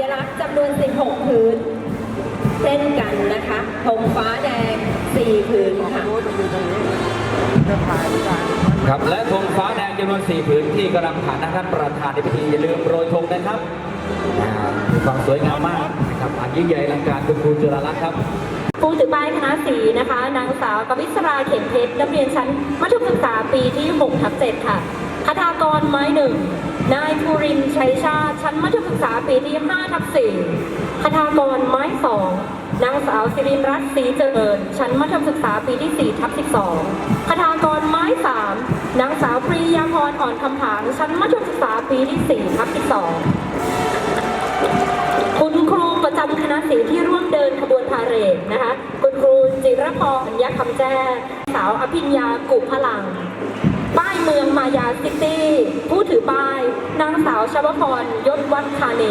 ญลักษณ์จำนวน 16 ผืนเช่นกันนะคะธงฟ้าแดง 4 ผืนค่ะ ครับและธงฟ้าแดงจำนวน 4 ผืนที่กำลังผ่านนะครับประธานในพิธีอย่าลืมโปรยธงนะครับอ่ามีความสวยงามมากนะครับอันยิ่งใหญ่อลังการคุณครูจุฬาลักษณ์ครับ ผู้ถือป้ายคณะสีนะคะ นางสาวกวิศราเข็มเพชรนักเรียนชั้นมัธยมศึกษาปีที่6ทับ7ค่ะ คทากรไม้หนึ่ง นายภูรินชัยชาติชั้นมัธยมศึกษาปีที่5ทับ4คทากรไม้สองนางสาวสิรินรัตน์ศรีเจริญ ชั้นมัธยมศึกษาปีที่4ทับ12คทากรไม้สามนางสาวปรียาพรอ่อนคำผางชั้นมัธยมศึกษาปีที่4ทับ12คุณครูประจำคณะสีที่ร่วมเดินขบวนพาเหรดนะคะ คุณครูจิรพรยะคำแจ้ สาวอภิญญากุพลัง ป้ายเมืองมายาซิตี้ผู้ถือป้ายนางสาวชวพรยศวัฒคาเน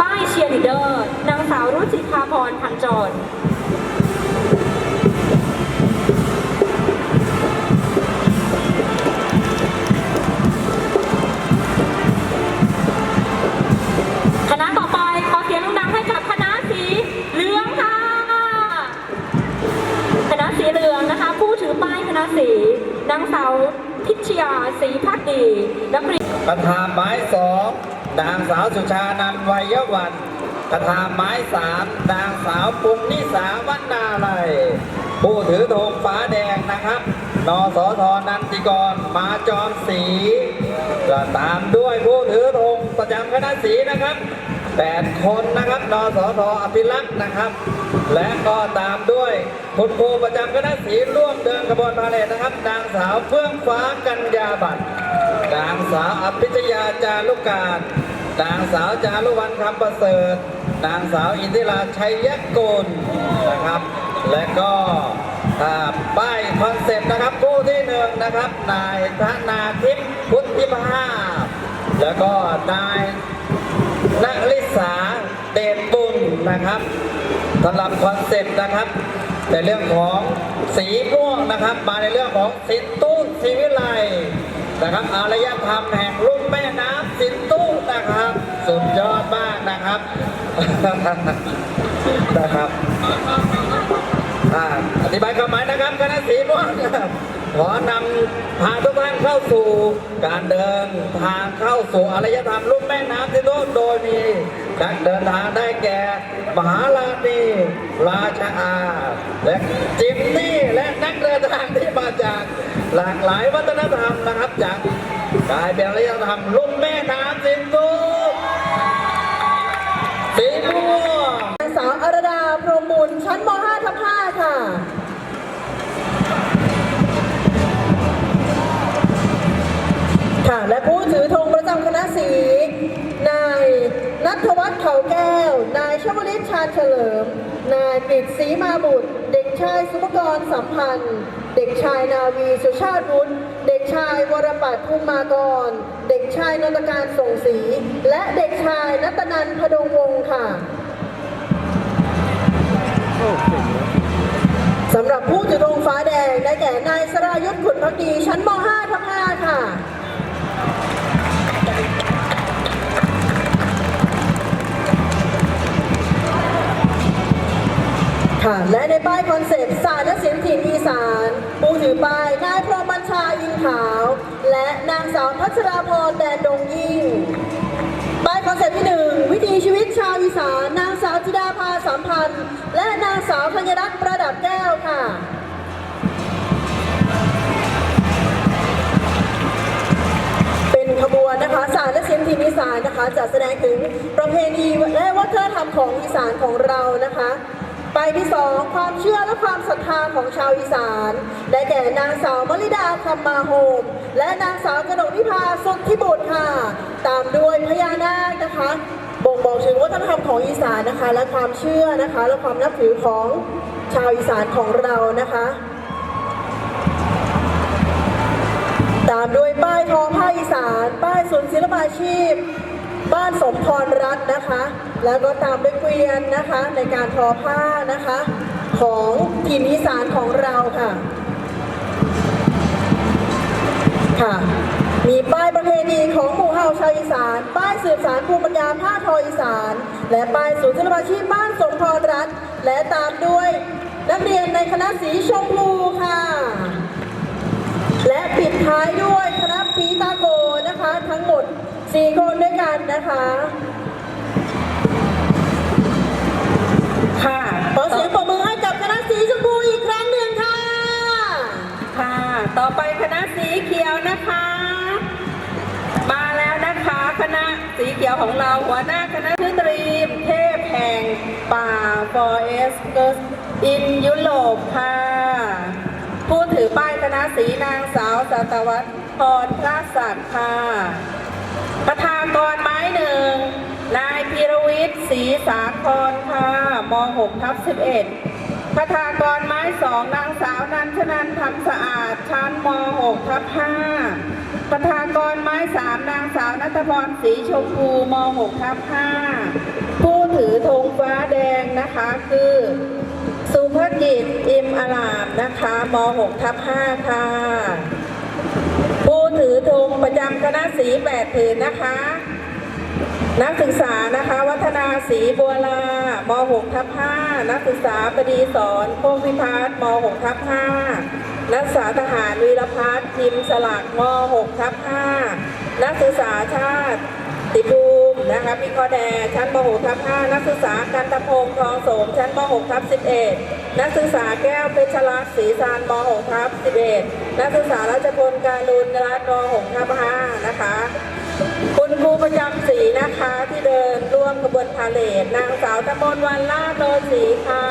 ป้ายเชียร์ลีเดอร์นางสาวรุจิภาพรพันจรคณะต่อไปขอเสียงดังๆให้กับคณะสีเหลืองค่ะคณะสีเหลืองนะคะ ผู้ถือป้ายคณะสี นางสาวพิชยาศรีพักดีนักเรียนประธานไม้สองนางสาวสุชานันวัยวันประธานไม้สามนางสาวปุณนิสาวันนาลัยผู้ถือธงฟ้าแดงนะครับ นสทนันติกร มาจอมศรีก็ตามด้วยผู้ถือธงประจำคณะสีนะครับ แปดคนนะครับนสทอภิรักษ์นะครับ และก็ตามด้วยคุณครูประจำคณะสีร่วมเดินขบวนพาเหรดนะครับ นางสาวเฟื่องฟ้ากัญญาบัตรนางสาวอภิชยาจารุการนางสาวจารุวรรณคำประเสริฐ นางสาวอินทิราชัยยกุลนะครับ และก็ป้ายคอนเซ็ปต์นะครับผู้ที่หนึ่งนะครับ นายธนาทิพย์พุทธิภาพ แล้วก็นายนลิาเดชบุญนะครับสำหรับคอนเซ็ปต์นะครับ ในเรื่องของสีม่วงนะครับ มาในเรื่องของสินตู้ชีวิไลนะครับอารยธรรมแห่งลุ่มแม่น้ำสินตู้นะครับ สุดยอดมากนะครับนะครับอธิบายความหมายนะครับคณะสีม่วงขอนำพาทุกท่านเข้าสู่การเดินทางเข้าสู่อารยธรรมลุ่มแม่น้ำสินตู้โดยมี นักเดินทางได้แก่ มหาลานีราชาอาและจิมนี่และนักเดินทางที่มาจากหลากหลายวัฒนธรรมนะครับจากกายเป็นอารยธรรมลุ่มแม่น้ำสินตู้สีม่วงสาวอรดาพรหมบุญชั้นม .5 ทับ5ค่ะค่ะ และผู้ถือธงประจำคณะสีนาย นัทวัฒน์เขาแก้ว นายชวลิตชาญเฉลิม นายกฤษศรีมาบุตร เด็กชายสุภกรสัมพันธ์ เด็กชายนาวีสุชาติวุฒิเด็กชายวรปัตรภูมิมากร เด็กชายนนทการส่งศีและเด็กชายนัตนันพดงวงศ์ค่ะ สำหรับผู้ถือธงฟ้าแดงได้แก่นายสรายุทธ์ขุนพักดีชั้นม .5 ทับ5ค่ะ ค่ะและในป้ายคอนเซปต์ศาสตร์และศิลป์ถิ่นอีสานผู้ถือป้ายนายพรหมบัญชาอินขาว และนางสาวพัชราพรแดนดงยิ่งป้ายคอนเซ็ปต์ที่หนึ่งวิถีชีวิตชาวอีสานนางสาวจิดาภาสามพันธ์ และนางสาวธัญรัตน์ประดับแก้วค่ะเป็นขบวนนะคะศาสตร์และศิลป์ถิ่นอีสานนะคะจะแสดงถึงประเพณีและวัฒนธรรมของอีสานของเรานะคะ ไปที่สองความเชื่อและความศรัทธาของชาวอีสาน ได้แก่นางสาวมลิดาคำมาโฮม และนางสาวกนกนิพาสุทธิบุตรค่ะ ตามด้วยพญานาคนะคะบ่งบอกถึงวัฒนธรรมของอีสานนะคะ และความเชื่อนะคะ และความนับถือของชาวอีสานของเรานะคะ ตามด้วยป้ายทอผ้าอีสาน ป้ายศูนย์ศิลปาชีพ บ้านสมพรรัตน์นะคะ แล้วก็ตามด้วยเกวียนนะคะ ในการทอผ้านะคะ ของทีมอีสานของเราค่ะ ค่ะ มีป้ายประเพณีของหมู่เฮาชาวอีสาน ป้ายสืบสารภูมิปัญญาผ้าทออีสาน และป้ายศูนย์ศิลปาชีพบ้านสมพรรัฐและตามด้วยนักเรียนในคณะสีชมพูค่ะ และปิดท้ายด้วยคณะปีตาโกนะคะ ทั้งหมด 4 คนด้วย กันนะคะ ค่ะขอเสียงปรบมือให้กับคณะสีชมพูอีกครั้งหนึ่งค่ะ ค่ะ ต่อไปคณะสีเขียวนะคะ มาแล้วนะคะคณะสีเขียวของเราหัวหน้าคณะชื่อตรีมเทพแห่งป่า Forest in ยุโรปค่ะผู้ถือป้ายคณะสีนางสาวสัตวัตพรพระศักดิ์ค่ะากรไม้หนึ่ง นายพีรวิทย์ศรีสาครค่ะม6ทับ11ประธากรไม้สองนางสาวนันชนันทำสะอาด ชั้นม6ทับ5ประธากรไม้สามนางสาวนัทพรศรีชมพูม6ทับ5ผู้ถือธงฟ้าแดงนะคะคือสุภกิจ อิมอารามนะคะม6ทับ5ค่ะ ผู้ถือธงประจำคณะสีแปดผืนนะคะ นักศึกษานะคะ วัฒนาศีบัวลาม6ทับ5นักศึกษาบดีสอนโคกพิพัฒน์ม6ทับ5นักศึกษาทหารวีรพัฒน์พิมสลักม6ทับ5นักศึกษาชาติติภูมินะคะพี่คอแดชั้นม6ทับ5นักศึกษากันตะพงทองโสมชั้นม6ทับ11 นักศึกษาแก้วเพชรรัตน์ศรีสานม6ทับ11 นักศึกษาราชพลการุณรัตน์ม6ทับ5นะคะ คุณครูประจำสีนะคะที่เดินร่วมขบวนพาเลทนางสาวตะมนวันลาดโนสีค่ะ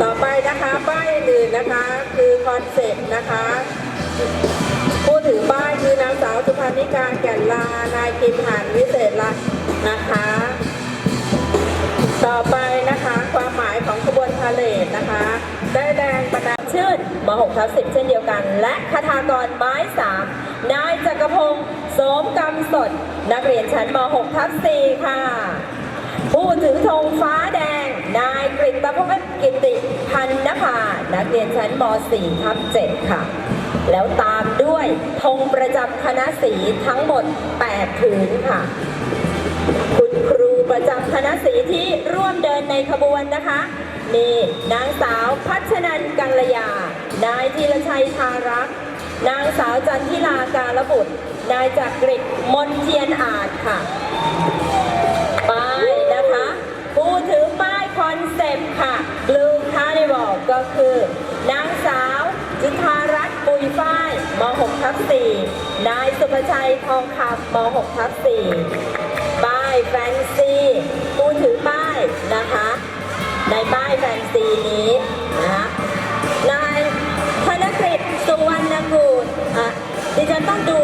ต่อไปนะคะป้ายอื่นนะคะคือคอนเซ็ปต์นะคะผู้ถือป้ายคือนางสาวสุพรรณิการแก่นลานายกิมหันวิเศษรัตน์นะคะ ต่อไป ชื่นม6ทับ10 เช่นเดียวกัน และคทากรไม้ 3 นายจักรพงศ์โสมกำสด นักเรียนชั้นม6ทับ4ค่ะ ผู้ถือธงฟ้าแดง นายกฤตพงศ์กิติพันนภา นักเรียนชั้นม4ทับ7ค่ะ แล้วตามด้วยธงประจำคณะสีทั้งหมด 8 ผืนค่ะคุณครูประจำคณะสีที่ร่วมเดินในขบวนนะคะ นี่นางสาวพัชนันกัลยา นายธีรชัยทารักษ์นางสาวจันทิลาการบุตร นายจักริดมนเทียนอาจค่ะป้ายนะคะ ผู้ถือป้ายคอนเซปต์ค่ะ Blue Carnival ก็คือ นางสาวจุธารัตน์ปุยฝ้ายม6ทับ4นายสุภชัยทองคำม6ทับ4ป้ายแฟนซีผู้ถือป้ายนะคะ ในป้ายแฟนซีนี้นะคะนายธนกฤษสุวรรณกูลอะดิฉันต้องดู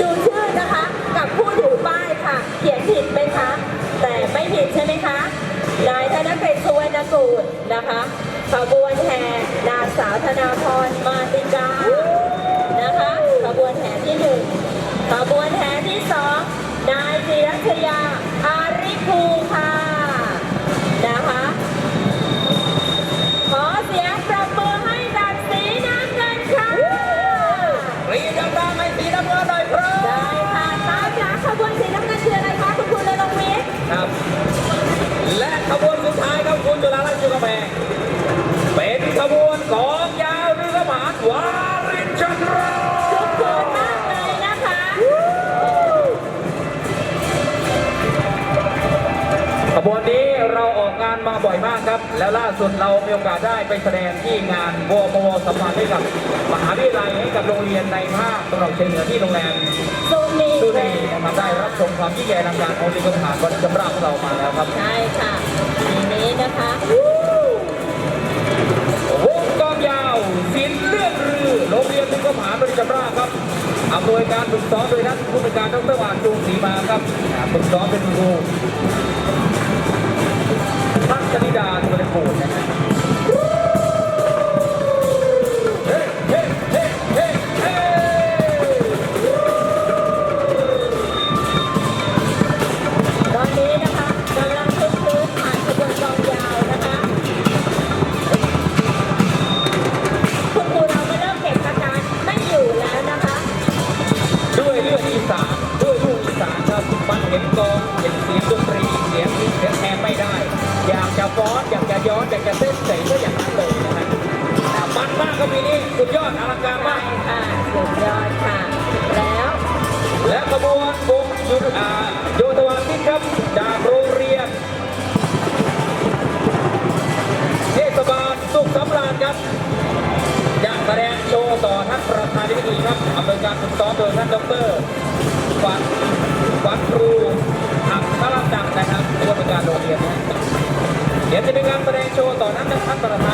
ดูชื่อนะคะ กับผู้ถือป้ายค่ะ เขียนผิดไหมคะ แต่ไม่ผิดใช่ไหมคะ นายธนกฤษสุวรรณกูลนะคะขบวนแห่นางสาวธนาพรมาติกานะคะขบวนแห่ที่หนึ่งขบวนแห่ที่สองนายจิรัชยาาออกงานมาบ่อยมากครับ แล้วล่าสุดเรามีโอกาสได้ไปแสดงที่งานวปวสัมพันธ์ให้กับมหาวิทยาลัยให้กับโรงเรียนในภาคตะวันออกเฉียงเหนือที่โรงแรมซูนีดูดีนะครับได้รับชมความยิ่งใหญ่อลังการของลิงกผ่านวันจำราบของเรามาแล้วครับใช่ค่ะทีนี้นะคะวงกองยาวศิลป์เลือดรือโรงเรียนลิงกผ่านวันจำราบครับอำนวยการฝึกซ้อมโดยท่านผู้บริการดรวานจูงศรีมาครับอ่าฝึกซ้อมเป็นครู ทัศนิดาตุลโกนนะครั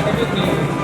ผู้อ